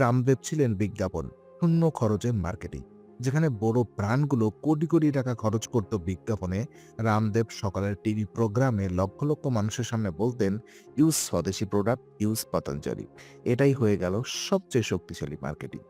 রামদেব ছিলেন বিজ্ঞাপন, শূন্য খরচে মার্কেটিং, যেখানে বড় ব্র্যান্ডগুলো কোটি কোটি টাকা খরচ করত বিজ্ঞাপনে। রামদেব সকালের টিভি প্রোগ্রামে লক্ষ লক্ষ মানুষের সামনে বলতেন, ইউজ স্বদেশি প্রোডাক্ট ইউজ পতঞ্জলি। এটাই হয়ে গেল সবচেয়ে শক্তিশালী মার্কেটিং।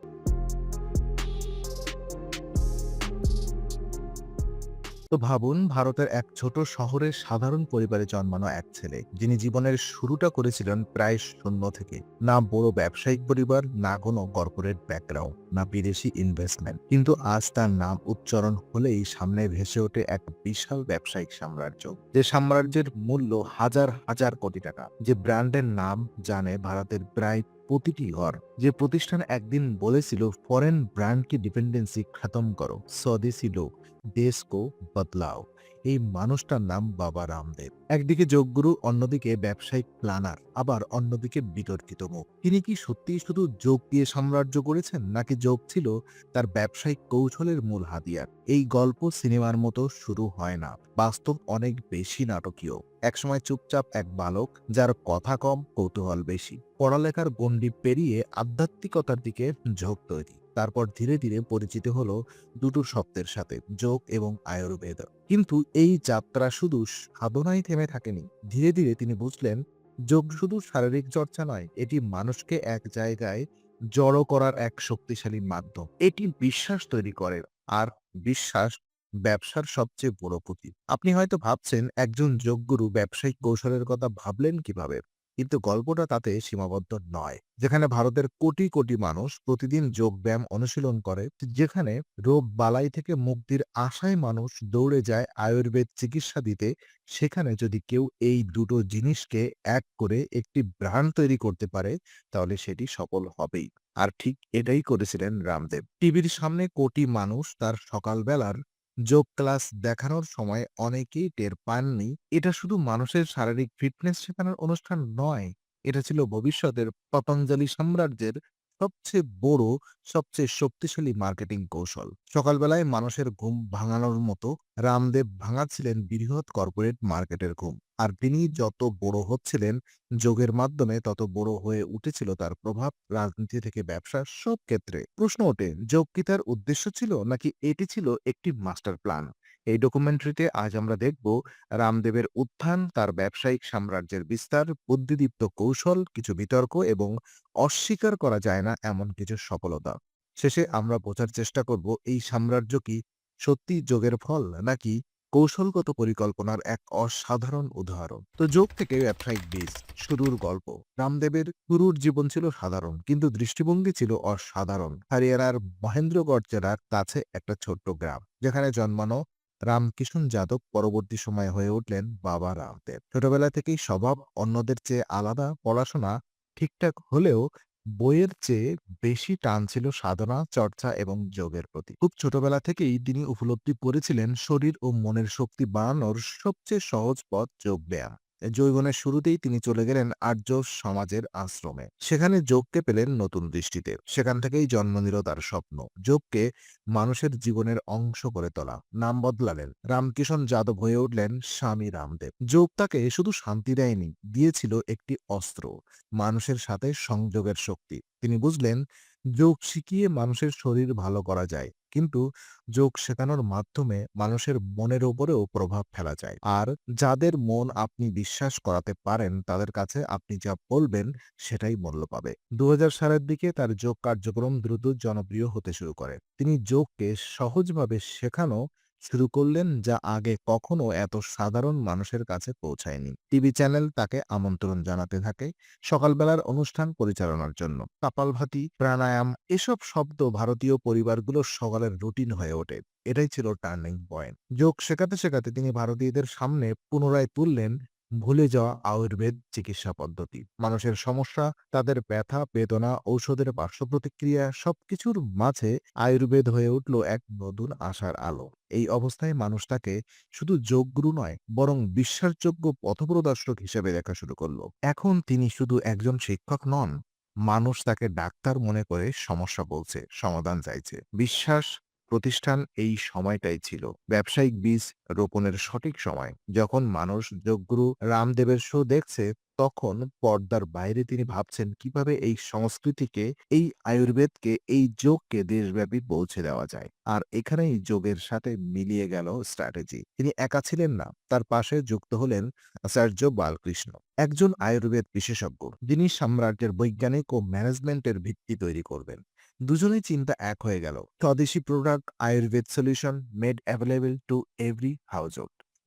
তো ভাবুন, ভারতের এক ছোট শহরের সাধারণ পরিবারে জন্মানো এক ছেলে, যিনি জীবনের শুরুটা করেছিলেন প্রায় শূন্য থেকে। না বড় ব্যবসায়িক পরিবার, না কোনো কর্পোরেট ব্যাকগ্রাউন্ড, না বিদেশি ইনভেস্টমেন্ট। কিন্তু আজ তার নাম উচ্চারণ হলেই সামনে ভেসে ওঠে এক বিশাল ব্যবসায়িক সাম্রাজ্য, যে সাম্রাজ্যের মূল্য হাজার হাজার কোটি টাকা। যে ব্র্যান্ডের নাম জানে ভারতের প্রায় প্রতিটি ঘর যে প্রতিষ্ঠান একদিন বলেছিল, ফরেন ব্র্যান্ডকে ডিপেন্ডেন্সি খতম করো। স্বদেশি লোক, দেশ কো বদলাও। এই মানুষটার নাম বাবা রামদেব। একদিকে যোগগুরু, অন্যদিকে ব্যবসায়িক প্ল্যানার আবার অন্যদিকে বিতর্কিত মুখ। তিনি কি সত্যিই শুধু যোগ দিয়ে সাম্রাজ্য করেছেন, নাকি যোগ ছিল তার ব্যবসায়িক কৌশলের মূল হাতিয়ার? এই গল্প সিনেমার মতো শুরু হয় না। বাস্তব অনেক বেশি নাটকীয়। একসময় চুপচাপ এক বালক, যার কথা কম, কৌতূহল বেশি। পড়ালেখার গণ্ডি পেরিয়ে আধ্যাত্মিকতার দিকে ঝোঁক তৈরি। তারপর ধীরে ধীরে পরিচিত হল দুটো শব্দের সাথে, যোগ এবং আয়ুর্বেদ। কিন্তু এই যাত্রা শুধু সাধনায় থেমে থাকেনি। ধীরে ধীরে তিনি বুঝলেন, যোগ শুধু শারীরিক চর্চা নয়, এটি মানুষকে এক জায়গায় জড়ো করার এক শক্তিশালী মাধ্যম। এটি বিশ্বাস তৈরি করে, আর বিশ্বাস ব্যবসার সবচেয়ে বড় পুঁজি আপনি হয়তো ভাবছেন, একজন যোগগুরু ব্যবসায়িক কৌশলের কথা ভাবলেন কীভাবে? কিন্তু গল্পটা তাতে সীমাবদ্ধ নয়। যেখানে ভারতের কোটি কোটি মানুষ প্রতিদিন যোগ ব্যায়াম অনুশীলন করে, যেখানে রোগ বালাই থেকে মুক্তির আশায় মানুষ দৌড়ে যায় আয়ুর্বেদ চিকিৎসা দিতে, সেখানে যদি কেউ এই দুটো জিনিসকে এক করে একটি ব্র্যান্ড তৈরি করতে পারে, তাহলে সেটি সফল হবেই। আর ঠিক এটাই করেছিলেন রামদেব। টিভির সামনে কোটি মানুষ তার সকালবেলার যোগ ক্লাস দেখানোর সময় অনেকেই টের পাননি। এটা শুধু মানুষের শারীরিক ফিটনেস শেখানোর অনুষ্ঠান নয়, এটা ছিল ভবিষ্যতের পতঞ্জলি সাম্রাজ্যের সবচেয়ে বড়, সবচেয়ে শক্তিশালী মার্কেটিং কৌশল। সকালবেলায় মানুষের ঘুম ভাঙানোর মতো রামদেব ভাঙাচ্ছিলেন বৃহৎ কর্পোরেট মার্কেটের ঘুম। আর তিনি যত বড় হচ্ছিলেন, যোগের মাধ্যমে তত বড় হয়ে উঠেছিল তার প্রভাব। রাজনীতি থেকে ব্যবসা সব ক্ষেত্রে। প্রশ্ন ওঠে, যোগ কি তার উদ্দেশ্য ছিল নাকি এটি ছিল একটি মাস্টার প্ল্যান? এই ডকুমেন্টারিতে আজ আমরা দেখব রামদেবের উত্থান, তার ব্যবসায়িক সাম্রাজ্যের বিস্তার, বুদ্ধিদীপ্ত কৌশল, কিছু বিতর্ক এবং অস্বীকার করা যায় না এমন কিছু সফলতা। শেষে আমরা বোঝার চেষ্টা করব, এই সাম্রাজ্য কি সত্যি যোগের ফল নাকি কৌশলগত পরিকল্পনার এক অসাধারণ উদাহরণ। তো যোগ থেকে ব্যবসায়িক বীজ শুরুর গল্প। রামদেবের শুরুর জীবন ছিল সাধারণ, কিন্তু দৃষ্টিভঙ্গি ছিল অসাধারণ। হরিয়ানার মহেন্দ্রগড় জেলার কাছে একটা ছোট্ট গ্রাম, যেখানে জন্মানো রামকিষণ যাদব পরবর্তী সময়ে হয়ে উঠলেন বাবা রামদেব। ছোটবেলা থেকেই স্বভাব অন্যদের চেয়ে আলাদা, পড়াশোনা ঠিকঠাক হলেও বইয়ের চেয়ে বেশি টান ছিল সাধনা, চর্চা এবং যোগের প্রতি। খুব ছোটবেলা থেকেই তিনি উপলব্ধি করেছিলেন শরীর ও মনের শক্তি বাড়ানোর সবচেয়ে সহজ পথ যোগ ব্যায়াম যৌবনের শুরুতেই তিনি চলে গেলেন আর্য সমাজের আশ্রমে। সেখানে যোগকে পেলেন নতুন দৃষ্টিতে। সেখান থেকেই জন্ম নিল তার স্বপ্ন। যোগকে মানুষের জীবনের অংশ করে তোলা, নাম বদলালেন। রামকিষণ যাদব হয়ে উঠলেন স্বামী রামদেব। যোগ তাকে শুধু শান্তি দেয়নি, দিয়েছিল একটি অস্ত্র, মানুষের সাথে সংযোগের শক্তি। তিনি বুঝলেন, যোগ শিখিয়ে মানুষের শরীর ভালো করা যায়। কিন্তু যোগ শেখানোর মাধ্যমে মানুষের মনের উপরেও প্রভাব ফেলা যায়। আর যাদের মন আপনি বিশ্বাস করাতে পারেন, তাদের কাছে আপনি যা বলবেন সেটাই মূল্য পাবে। দু সালের দিকে তার যোগ কার্যক্রম দ্রুত জনপ্রিয় হতে শুরু করে। তিনি যোগকে সহজভাবে শেখানো শুরু করলেন যা আগে কখনো এত সাধারণ মানুষের কাছে পৌঁছায়নি। টিভি চ্যানেল তাকে আমন্ত্রণ জানাতে থাকে সকালবেলার অনুষ্ঠান পরিচালনার জন্য। কাপালভাতি প্রাণায়াম এসব শব্দ ভারতীয় পরিবারগুলোর সকালের রুটিন হয়ে ওঠে। এটাই ছিল টার্নিং পয়েন্ট। যোগ শেখাতে শেখাতে তিনি ভারতীয়দের সামনে পুনরায় তুললেন ভুলে যাওয়া আয়ুর্বেদ চিকিৎসা পদ্ধতি। মানুষের সমস্যা, তাদের ব্যথা, বেদনা, ঔষধের পার্শ্ব প্রতিক্রিয়া সবকিছুর মাঝে আয়ুর্বেদ হয়ে উঠল এক নতুন আশার আলো। এই অবস্থায় মানুষ তাকে শুধু যোগগুরু নয়, বরং বিশ্বাসযোগ্য পথপ্রদর্শক হিসেবে দেখা শুরু করল। এখন তিনি শুধু একজন শিক্ষক নন, মানুষ তাকে ডাক্তার মনে করে সমস্যা বলছে, সমাধান চাইছে। বিশ্বাস প্রতিষ্ঠান এই সময়টাই ছিল। ব্যবসায়িক বীজ রোপণের সঠিক সময়। যখন মানুষ যোগগুরু রামদেবের শো দেখছে, তখন পর্দার বাইরে তিনি ভাবছেন কীভাবে এই সংস্কৃতিকে, এই আয়ুর্বেদকে, এই যোগকে দেশব্যাপী পৌঁছে দেওয়া যায়। আর এখানেই যোগের সাথে মিলিয়ে গেল স্ট্র্যাটেজি তিনি একা ছিলেন না। তার পাশে যুক্ত হলেন আচার্য বালকৃষ্ণ, একজন আয়ুর্বেদ বিশেষজ্ঞ। যিনি সাম্রাজ্যের বৈজ্ঞানিক ও ম্যানেজমেন্টের ভিত্তি তৈরি করবেন। দুজনেই চিন্তা এক হয়ে গেল। স্বদেশি product Ayurveda solution made available to every house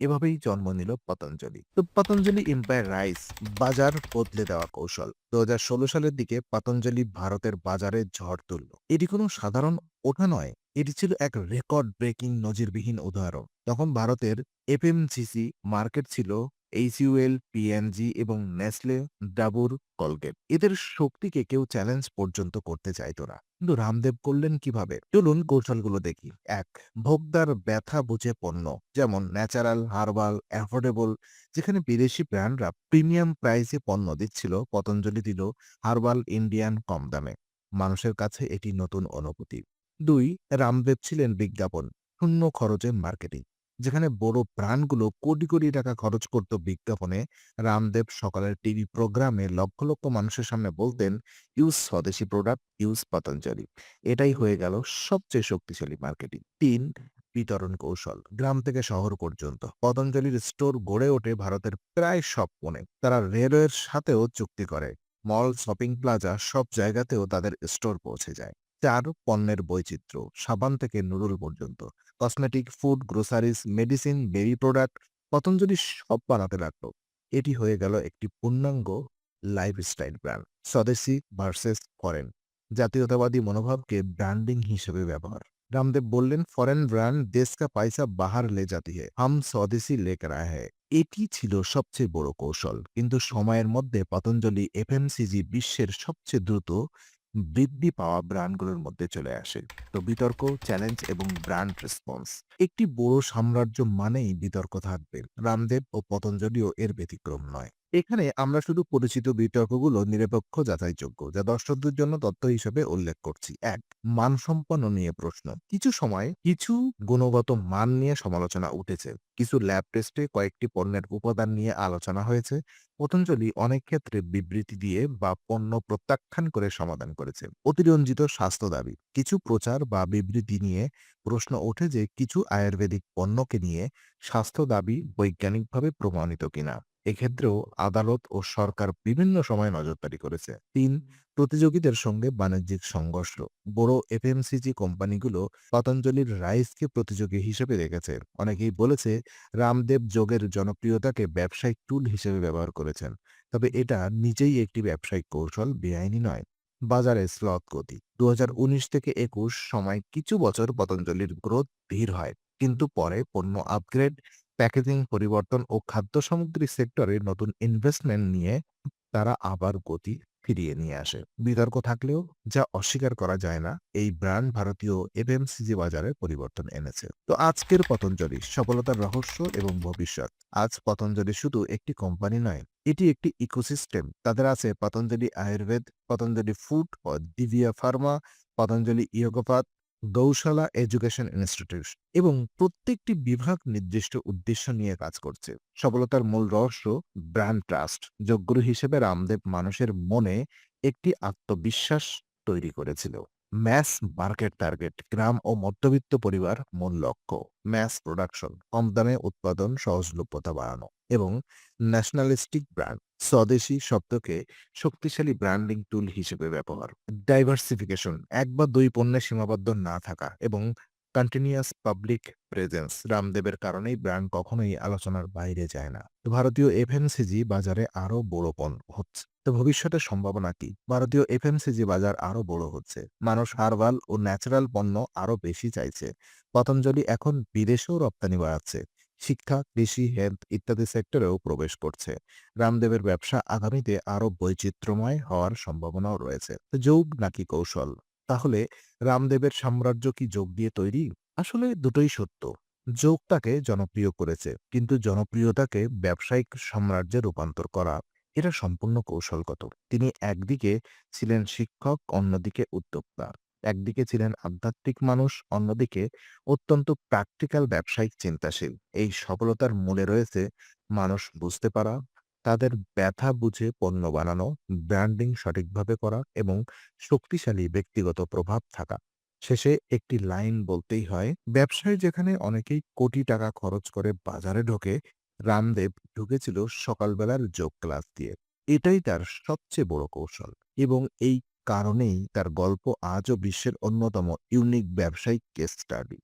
এভাবেই জন্ম নিল পতঞ্জলি। তো পতঞ্জলি এম্পায়ার রাইস বাজার বদলে দেওয়া কৌশল। দু হাজার ষোলো সালের দিকে পতঞ্জলি ভারতের বাজারে ঝড় তুলল। এটি কোনো সাধারণ ওঠা নয়, এটি ছিল এক রেকর্ড ব্রেকিং নজিরবিহীন উদাহরণ। তখন ভারতের এফএমসিসি মার্কেট ছিল এইচইউএল পিএনজি এবং নেসলে ডাবুর কলগেট এদের শক্তিকে কেউ চ্যালেঞ্জ পর্যন্ত করতে চাইতো না। কিন্তু রামদেব করলেন কীভাবে? চলুন কৌশলগুলো দেখি। এক, ভোক্তার ব্যথা বুঝে পণ্য, যেমন ন্যাচারাল হার্বাল অ্যাফোর্ডেবল যেখানে বিদেশি ব্র্যান্ডরা প্রিমিয়াম প্রাইসে পণ্য দিচ্ছিল, পতঞ্জলি দিল হার্বাল ইন্ডিয়ান কম দামে। মানুষের কাছে এটি নতুন অনুভূতি। দুই, রামদেব ছিলেন বিজ্ঞাপন, শূন্য খরচে মার্কেটিং যেখানে বড় ব্র্যান্ডগুলো কোটি কোটি টাকা খরচ করত বিজ্ঞাপনে। রামদেব সকালের টিভি প্রোগ্রামে লক্ষ লক্ষ মানুষের সামনে বলতেন, ইউজ স্বদেশি প্রোডাক্ট ইউজ পতঞ্জলি। এটাই হয়ে গেল সবচেয়ে শক্তিশালী মার্কেটিং। তিন, বিতরণ কৌশল। গ্রাম থেকে শহর পর্যন্ত। পতঞ্জলির স্টোর গড়ে ওঠে ভারতের প্রায় সব কোণে। তারা রেলওয়ের সাথেও চুক্তি করে। মল, শপিং প্লাজা সব জায়গাতেও তাদের স্টোর পৌঁছে যায়। চার, পণ্যের বৈচিত্র্য। সাবান থেকে নুডল পর্যন্ত। Cosmetic food groceries medicine baby product Patanjali সব বানাতে লাগল, এটি হয়ে গেল একটি পূর্ণাঙ্গ লাইফস্টাইল ব্র্যান্ড স্বদেশি ভার্সেস ফরেন জাতীয়তাবাদী মনোভাবকে ব্র্যান্ডিং হিসেবে ব্যবহার। রামদেব বললেন ফরেন ব্র্যান্ড দেশ কা পয়সা বাহার লে জাতি হে হাম স্বদেশি লে রা হ্যায়। এটি ছিল সবচেয়ে বড় কৌশল, কিন্তু সময়ের মধ্যে পতঞ্জলি এফএমসিজি বিশ্বের সবচেয়ে দ্রুত বৃদ্ধি পাওয়া ব্র্যান্ডগুলোর মধ্যে চলে আসে। তো বিতর্ক চ্যালেঞ্জ এবং ব্র্যান্ড রেসপন্স একটি বড় সাম্রাজ্য মানেই বিতর্ক থাকবে। রামদেব ও পতঞ্জলিও এর ব্যতিক্রম নয়। এখানে আমরা শুধু পরিচিত বিতর্কগুলো নিরপেক্ষ যাচাইযোগ্য, যা দর্শকদের জন্য তথ্য হিসেবে উল্লেখ করছি। এক, মানসম্পন্ন নিয়ে প্রশ্ন। কিছু সময় কিছু গুণগত মান নিয়ে সমালোচনা উঠেছে। কিছু ল্যাব টেস্টে কয়েকটি পণ্যের উপাদান নিয়ে আলোচনা হয়েছে। পতঞ্জলি অনেক ক্ষেত্রে বিবৃতি দিয়ে বা পণ্য প্রত্যাখ্যান করে সমাধান করেছে। অতিরঞ্জিত স্বাস্থ্য দাবি। কিছু প্রচার বা বিবৃতি নিয়ে প্রশ্ন ওঠে যে কিছু আয়ুর্বেদিক পণ্যকে নিয়ে স্বাস্থ্য দাবি বৈজ্ঞানিকভাবে প্রমাণিত কিনা। এক্ষেত্রেও আদালত ও সরকার বিভিন্ন সময় নজরদারি করেছে। তিন প্রতিযোগীদের সঙ্গে বাণিজ্যিক সংঘর্ষ। বড় এফএমসিজি কোম্পানিগুলো পতঞ্জলির রাইসকে প্রতিযোগী হিসেবে দেখেছে। অনেকেই বলেছে রামদেব যোগের জনপ্রিয়তাকে ব্যবসায়িক টুল হিসেবে ব্যবহার করেছেন। তবে এটা নিজেই একটি ব্যবসায়িক কৌশল বেআইনি নয়। বাজারে স্লথ গতি। দু হাজার উনিশ থেকে একুশ সময় কিছু বছর পতঞ্জলির গ্রোথ ধীর হয়। কিন্তু পরে পণ্য আপগ্রেড প্যাকেজিং, পরিবর্তন ও খাদ্য সামগ্রী সেক্টরে নতুন ইনভেস্টমেন্ট নিয়ে তারা আবার গতি ফিরিয়ে নিয়ে আসে। বিতর্ক থাকলেও যা অস্বীকার করা যায় না, এই ব্র্যান্ড ভারতীয় এফএমসিজি বাজারে পরিবর্তন এনেছে। তো আজকের পতঞ্জলি সফলতার রহস্য এবং ভবিষ্যৎ। আজ পতঞ্জলি শুধু একটি কোম্পানি নয়, এটি একটি ইকোসিস্টেম। তাদের আছে পতঞ্জলি আয়ুর্বেদ, পতঞ্জলি ফুড ও দিভিয়া ফার্মা, পতঞ্জলি ইয়োগোপাত গৌশালা এডুকেশন ইনস্টিটিউট এবং প্রত্যেকটি বিভাগ নির্দিষ্ট উদ্দেশ্য নিয়ে কাজ করছে। সফলতার মূল রহস্য ব্র্যান্ড ট্রাস্ট যোগ্য হিসেবে রামদেব মানুষের মনে একটি আত্মবিশ্বাস তৈরি করেছিল। ম্যাস মার্কেট টার্গেট গ্রাম ও মধ্যবিত্ত পরিবার মূল লক্ষ্য ম্যাস প্রোডাকশন কম দামে উৎপাদন, সহজলভ্যতা বাড়ানো এবং ন্যাশনালিস্টিক ব্র্যান্ড স্বদেশি শব্দকে শক্তিশালী ব্র্যান্ডিং টুল হিসেবে ব্যবহার। ডাইভার্সিফিকেশন এক বা দুই পণ্যে সীমাবদ্ধ না থাকা এবং কন্টিনিউয়াস পাবলিক প্রেজেন্স রামদেবের কারণেই ব্র্যান্ড কখনোই আলোচনার বাইরে যায় না। ভারতীয় এফএমসিজি বাজারে আরও বড় পণ্য হচ্ছে। তো ভবিষ্যতের সম্ভাবনা কি? ভারতীয় এফএমসিজি বাজার আরও বড় হচ্ছে। মানুষ হার্বাল ও ন্যাচারাল পণ্য আরও বেশি চাইছে। পতঞ্জলি এখন বিদেশেও রপ্তানি বাড়াচ্ছে। শিক্ষা, কৃষি, হেলথ ইত্যাদি সেক্টরেও প্রবেশ করছে। রামদেবের ব্যবসা আগামীতে আরও বৈচিত্র্যময় হওয়ার সম্ভাবনাও রয়েছে। যোগ নাকি কৌশল? তাহলে রামদেবের সাম্রাজ্য কি যোগ দিয়ে তৈরি? আসলে দুটোই সত্য। যোগ তাকে জনপ্রিয় করেছে, কিন্তু জনপ্রিয়তাকে ব্যবসায়িক সাম্রাজ্যে রূপান্তর করা এটা সম্পূর্ণ কৌশলগত। তিনি একদিকে ছিলেন শিক্ষক, অন্যদিকে উদ্যোক্তা। একদিকে ছিলেন আধ্যাত্মিক মানুষ, অন্যদিকে অত্যন্ত প্র্যাকটিক্যাল ব্যবসায়িক চিন্তাশীল। এই সফলতার মূলে রয়েছে মানুষ বুঝতে পারা, তাদের ব্যথা বুঝে পণ্য বানানো, ব্র্যান্ডিং সঠিকভাবে করা এবং শক্তিশালী ব্যক্তিগত প্রভাব থাকা। শেষে একটি লাইন বলতেই হয়, ব্যবসায় যেখানে অনেকেই কোটি টাকা খরচ করে বাজারে ঢোকে রামদেব ঢুকেছিল সকালবেলার যোগ ক্লাস দিয়ে। এটাই তার সবচেয়ে বড় কৌশল এবং এই কারণেই তার গল্প আজও বিশ্বের অন্যতম ইউনিক ব্যবসায়িক কেস স্টাডি